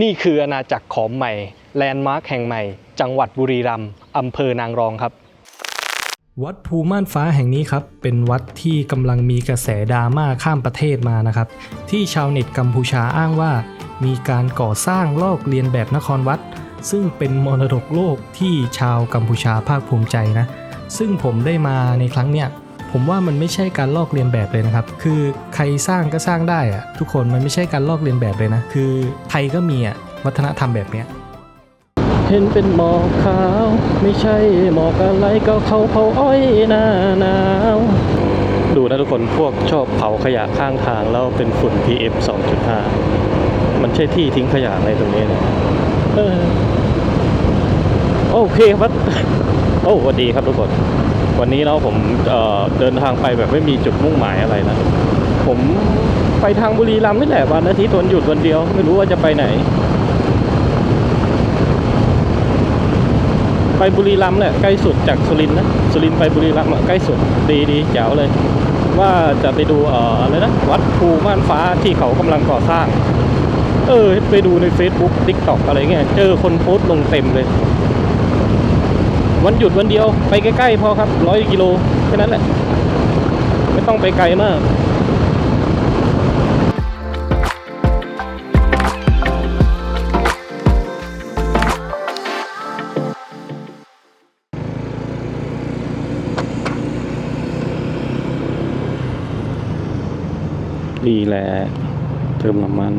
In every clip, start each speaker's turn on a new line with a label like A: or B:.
A: นี่คืออาณาจักรขอมใหม่ แลนด์มาร์คแห่งใหม่ จังหวัดบุรีรัมย์อำเภอนางรองครับ วัดภูม่านฟ้าแห่งนี้ครับ เป็นวัดที่กำลังมีกระแสดราม่าข้ามประเทศมานะครับ ที่ชาวเน็ตกัมพูชาอ้างว่า มีการก่อสร้างลอกเลียนแบบนครวัด ซึ่งเป็นมรดกโลกที่ชาวกัมพูชาภาคภูมิใจนะ ซึ่งผมได้มาในครั้งเนี้ย ผมว่ามันไม่ใช่การลอกเลียนแบบเลยนะครับ คือใครสร้างก็สร้างได้อะทุกคนมันไม่ใช่การลอกเลียนแบบเลยนะ คือไทยก็มีอะวัฒนธรรมแบบเนี้ยเห็นเป็นหมอกขาว ไม่ใช่หมอกอะไรก็เขาเผาอ้อยหน้าหนาวดูนะทุกคนพวกชอบเผาขยะข้างทางแล้วเป็นฝุ่น PM 2.5 มันใช่ที่ทิ้งขยะอะไรตรงนี้เนี่ยเออโอเคครับ โอ้สวัสดีครับทุกคน วันนี้เราผมเเดินทางไปแบบไม่มีจุดมุ่งหมายอะไรนะ ผมไปทางบุรีรัมย์นี่แหละวันอาทิตย์วันหยุดวันเดียว ไม่รู้ว่าจะไปไหน ไปบุรีรัมย์แหละใกล้สุดจากสุรินทร์นะสุรินทร์ไปบุรีรัมย์ใกล้สุดดีดีแจ๋วเลย ว่าจะไปดูเอ่ออะไรนะวัดภูม่านฟ้าที่เขากำลังก่อสร้าง เออ ไปดูใน Facebook TikTok อะไรเงี้ยเจอคนโพสต์ลงเต็มเลย วันหยุดวันเดียวไปใกล้ๆพอครับร้อยกิโลแค่นั้นแหละ ไม่ต้องไปไกลมากดีแหละเติมน้ำมัน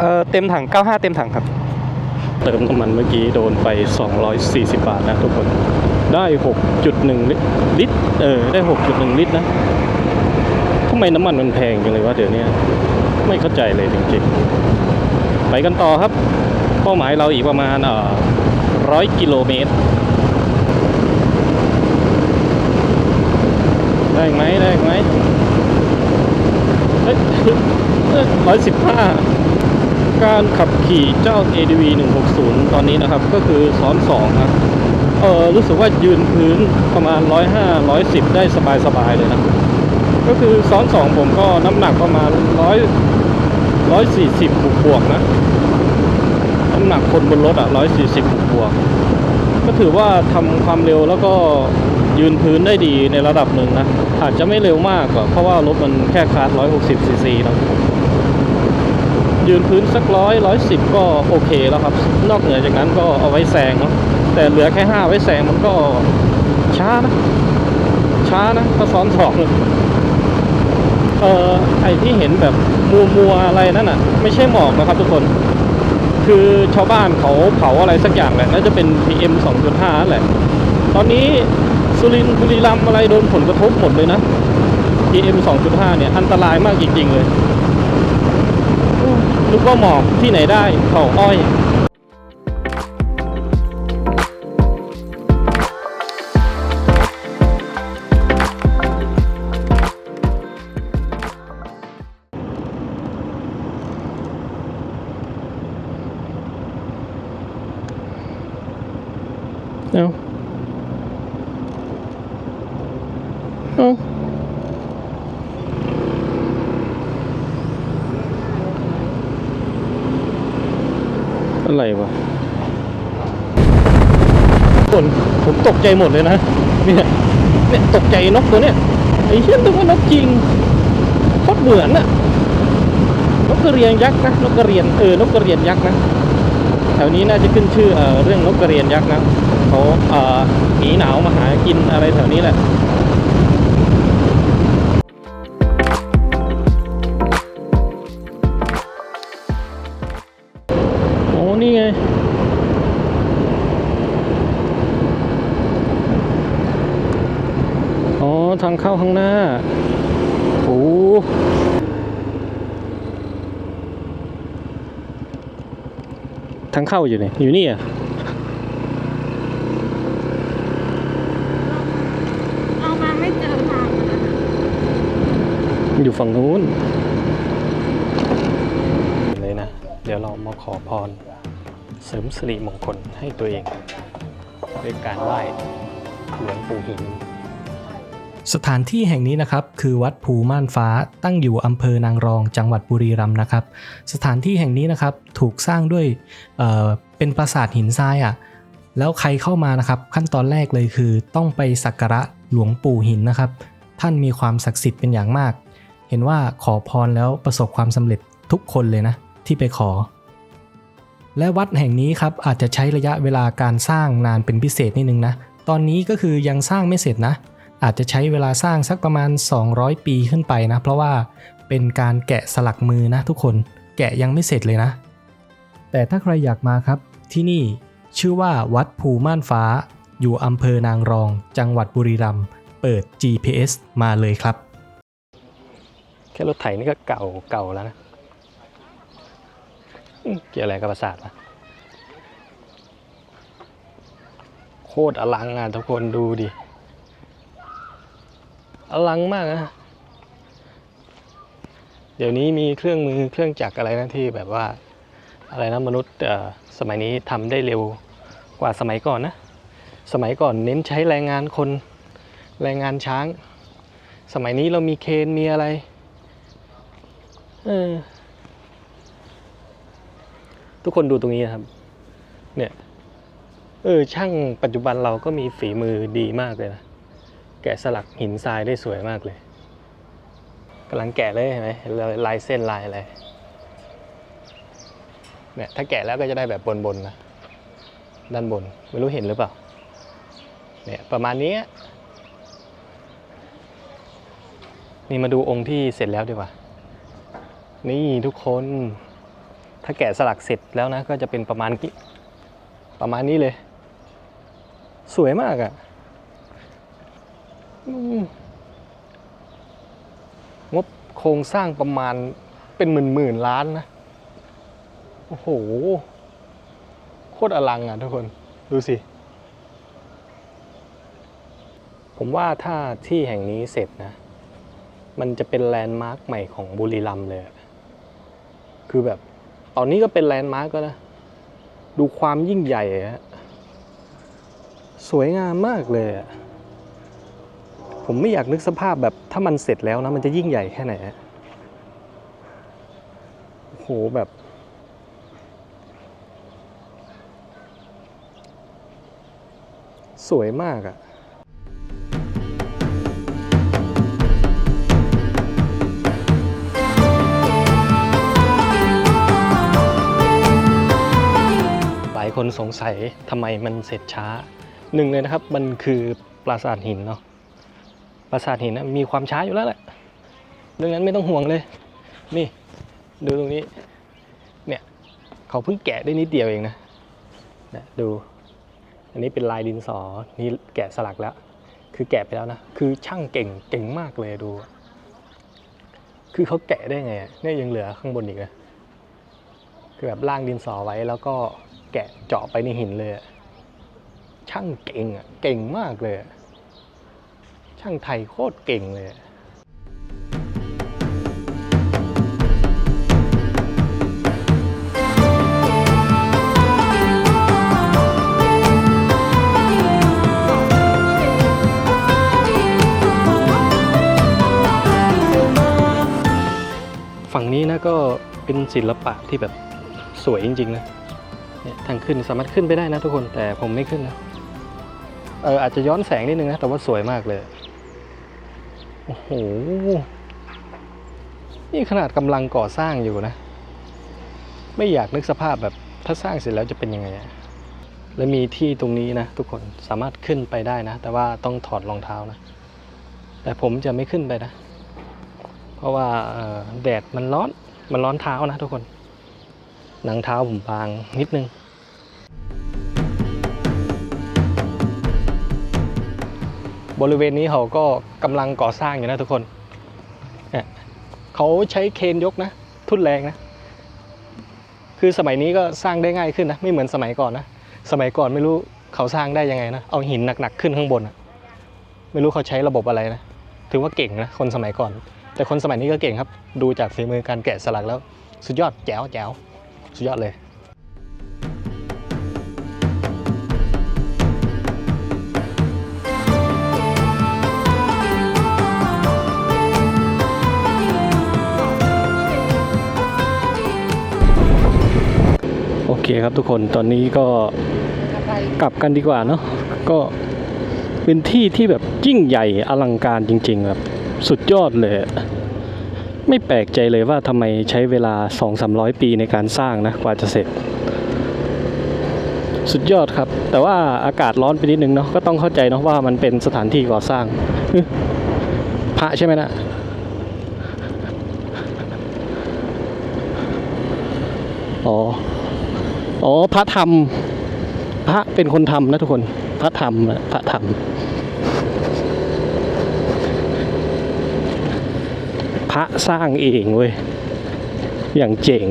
A: เออเต็มถัง 95 เต็มถังครับ เติมน้ำมันเมื่อกี้โดนไป 240 บาทนะทุกคน ได้ 6.1 ลิตร เออ ได้ 6.1 ลิตรนะทำไมน้ำมันมันแพงจังเลยวะเดี๋ยวนี้ไม่เข้าใจเลยจริงๆ ไปกันต่อครับ เป้าหมายเราอีกประมาณเอ่อร้อยกิโลเมตร ได้ไหมได้ไหมเฮ้ร้อยสิบห้า การขับขี่เจ้า ADV 160 ตอนนี้นะครับ ก็คือซ้อน2ครับเออรู้สึกว่ายืนพื้นประมาณ 105 110 ได้สบายๆเลยนะ ก็คือซ้อน 2 ผมก็น้ำหนักประมาณ 100 140บวกบวกนะ น้ำหนักคนบนรถอะ 140บวกบวก ก็ถือว่าทำความเร็วแล้วก็ยืนพื้นได้ดีในระดับหนึ่งนะ อาจจะไม่เร็วมากหรอกเพราะว่ารถมันแค่คาร์ด160ซีซีนะ ยืนพื้นสักร้อยร้อยสิบก็โอเคแล้วครับ นอกเหนือจากนั้นก็เอาไว้แซงเนาะแต่เหลือแค่ห้าไว้แซงมันก็ช้านะ ช้านะถ้าซ้อนสองเออไอที่เห็นแบบมัวมัวๆอะไรนั่นอะ ไม่ใช่หมอกนะครับทุกคน คือชาวบ้านเขาเผาอะไรสักอย่างแหละน่าจะเป็น PM 2.5นั่นแหละ ตอนนี้สุรินทร์บุรีรัมย์อะไรโดนผลกระทบหมดเลยนะ PM 2.5เนี่ยอันตรายมากจริงๆเลย นึกว่าหมอกที่ไหนได้เผาอ้อยเอาเอา อะไรวะคนผมตกใจหมดเลยนะ เนี่ยเนี่ยตกใจนกตัวเนี้ยไอ้เชี่ยนึกว่านกจริงโคตรเหมือนน่ะนกกระเรียนยักษ์นะนกกระเรียนเออนกกระเรียนยักษ์นะแถวนี้น่าจะขึ้นชื่อเอ่อเรื่องนกกระเรียนยักษ์นะเขาเอ่อหนีหนาวมาหากินอะไรแถวนี้แหละ ทางเข้าข้างหน้า โอ้ทางเข้าอยู่ไหนอยู่นี่อะ
B: เอามาไม่เจอทางเลยนะ
A: อยู่ฝั่งนู้นเลยนะ เดี๋ยวเรามาขอพร เสริมสิริมงคลให้ตัวเอง ด้วยการไหว้หลวงปู่หิน
C: สถานที่แห่งนี้นะครับคือวัดภูม่านฟ้าตั้งอยู่อำเภอนางรอง จังหวัดบุรีรัมย์นะครับ สถานที่แห่งนี้นะครับถูกสร้างด้วยเเป็นปราสาทหินทรายอะ่ะแล้วใครเข้ามานะครับ ขั้นตอนแรกเลยคือ ต้องไปสักการะหลวงปู่หินนะครับ ท่านมีความศักดิ์สิทธิ์เป็นอย่างมาก เห็นว่าขอพรแล้วประสบความสำเร็จทุกคนเลยนะที่ไปขอ และวัดแห่งนี้ครับอาจจะใช้ระยะเวลาการสร้างนานเป็นพิเศษนิดนึงนะตอนนี้ก็คือยังสร้างไม่เสร็จนะ อาจจะใช้เวลาสร้างสักประมาณ 200 ปีขึ้นไปนะ เพราะว่าเป็นการแกะสลักมือนะทุกคนแกะยังไม่เสร็จเลยนะ แต่ถ้าใครอยากมาครับ ที่นี่ชื่อว่าวัดภูม่านฟ้า อยู่อำเภอนางรอง จังหวัดบุรีรัมย์เปิด GPS มาเลยครับ
A: แค่รถไถนี่ก็เก่าเก่าแล้วนะเกี่ยวอะไรกับประสาทวะโคตรอลังอะทุกคนดูดิ อลังมากนะ เดี๋ยวนี้มีเครื่องมือเครื่องจักรอะไรนะที่แบบว่าอะไรนะมนุษย์สมัยนี้ทำได้เร็วกว่าสมัยก่อนนะ สมัยก่อนเน้นใช้แรงงานคนแรงงานช้าง สมัยนี้เรามีเคนมีอะไรเออทุกคนดูตรงนี้นะครับ เนี่ย เออช่างปัจจุบันเราก็มีฝีมือดีมากเลยนะ แกะสลักหินทรายได้สวยมากเลยกำลังแกะเลยเห็นไหมลายเส้นลายอะไรเนี่ยถ้าแกะแล้วก็จะได้แบบบนๆนะด้านบนไม่รู้เห็นหรือเปล่าเนี่ยประมาณนี้นี่มาดูองค์ที่เสร็จแล้วดีกว่า นี่ทุกคนถ้าแกะสลักเสร็จแล้วนะก็จะเป็นประมาณกี่ประมาณนี้เลย สวยมากอะ่ะ งบโครงสร้างประมาณเป็นหมื่นหมื่นล้านนะ โอ้โห โคตรอลังอะทุกคน ดูสิ ผมว่าถ้าที่แห่งนี้เสร็จนะ มันจะเป็นแลนด์มาร์คใหม่ของบุรีรัมย์เลย คือแบบ ตอนนี้ก็เป็นแลนด์มาร์คก็นะ ดูความยิ่งใหญ่ฮะ สวยงามมากเลยอะ ผมไม่อยากนึกสภาพแบบถ้ามันเสร็จแล้วนะมันจะยิ่งใหญ่แค่ไหนโอ้โหแบบ สวยมากอะหลายคนสงสัยทำไมมันเสร็จช้าหนึ่งเลยนะครับ มันคือปราสาทหินเนาะ ปราสาทหินนะมีความช้าอยู่แล้วแหละเรื่องนั้นไม่ต้องห่วงเลย นี่ ดูตรงนี้ เนี่ยเขาเพิ่งแกะได้นิดเดียวเองนะนี่ยดู อันนี้เป็นลายดินสอ นี่แกะสลักแล้ว คือแกะไปแล้วนะ คือช่างเก่งเก่งมากเลยดู คือเขาแกะได้ไงเนี่ยยังเหลือข้างบนอีกนะคือแบบล่างดินสอไว้แล้วก็แกะเจาะไปในหินเลยช่างเก่งอะ เก่งมากเลยอะ ช่างไทยโคตรเก่งเลยฝั่งนี้นะก็เป็นศิลปะที่แบบสวยจริงๆนะเนี่ยทางขึ้นสามารถขึ้นไปได้นะทุกคนแต่ผมไม่ขึ้นนะเอออาจจะย้อนแสงนิดนึงนะแต่ว่าสวยมากเลย โอ้โห นี่ขนาดกำลังก่อสร้างอยู่นะ ไม่อยากนึกสภาพแบบถ้าสร้างเสร็จแล้วจะเป็นยังไง และมีที่ตรงนี้นะ ทุกคนสามารถขึ้นไปได้นะ แต่ว่าต้องถอดรองเท้านะ แต่ผมจะไม่ขึ้นไปนะ เพราะว่าแดดมันร้อน มันร้อนเท้านะทุกคน หนังเท้าผมบางนิดนึง บริเวณนี้เขาก็กำลังก่อสร้างอยู่นะทุกคนเนี่ยเขาใช้เคนยกนะ ทุ่นแรงนะ คือสมัยนี้ก็สร้างได้ง่ายขึ้นนะ ไม่เหมือนสมัยก่อนนะ สมัยก่อนไม่รู้เขาสร้างได้ยังไงนะ เอาหินหนักๆขึ้นข้างบนอะไม่รู้เขาใช้ระบบอะไรนะ ถือว่าเก่งนะ คนสมัยก่อน แต่คนสมัยนี้ก็เก่งครับ ดูจากฝีมือการแกะสลักแล้ว สุดยอดแจ๋วแจ๋วสุดยอดเลย ครับทุกคนตอนนี้ก็กลับกันดีกว่าเนาะก็เป็นที่ที่แบบยิ่งใหญ่อลังการจริงๆแบบสุดยอดเลย ไม่แปลกใจเลยว่าทำไมใช้เวลา 2-300 ปีในการสร้างนะกว่าจะเสร็จ สุดยอดครับ แต่ว่าอากาศร้อนไปนิดนึงเนาะก็ต้องเข้าใจเนาะว่ามันเป็นสถานที่ก่อสร้างพระใช่ไหมนะอ๋อ อ๋อพระธรรม พระเป็นคนทำนะทุกคน พระธรรมพระธรรม พระสร้างเองเว้ย อย่างเจ๋ง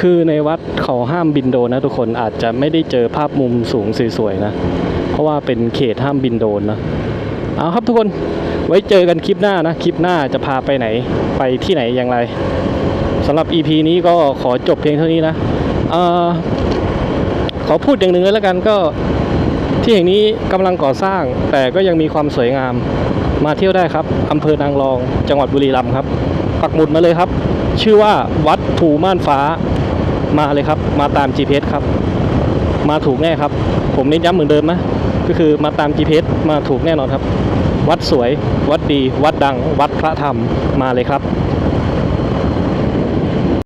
A: คือในวัดเขาห้ามบินโดนนะทุกคนอาจจะไม่ได้เจอภาพมุมสูงสวยๆนะ เพราะว่าเป็นเขตห้ามบินโดนนะ เอาครับทุกคน ไว้เจอกันคลิปหน้านะ คลิปหน้าจะพาไปไหน ไปที่ไหนอย่างไรสำหรับ EP นี้ก็ขอจบเพียงเท่านี้นะอขอพูดอย่างหนึ่งเลยแล้วกันก็ที่แห่งนี้กำลังก่อสร้าง แต่ก็ยังมีความสวยงาม มาเที่ยวได้ครับอำเภอนางรอง จังหวัดบุรีรัมย์ครับ ปักหมุดมาเลยครับ ชื่อว่าวัดภูม่านฟ้ามาเลยครับ มาตาม GPS ครับ มาถูกแน่ครับ ผมเน้นย้ำเหมือนเดิมนะก็คือมาตาม GPS มาถูกแน่นอนครับ วัดสวย วัดดี วัดดัง วัดพระธรรมมาเลยครับ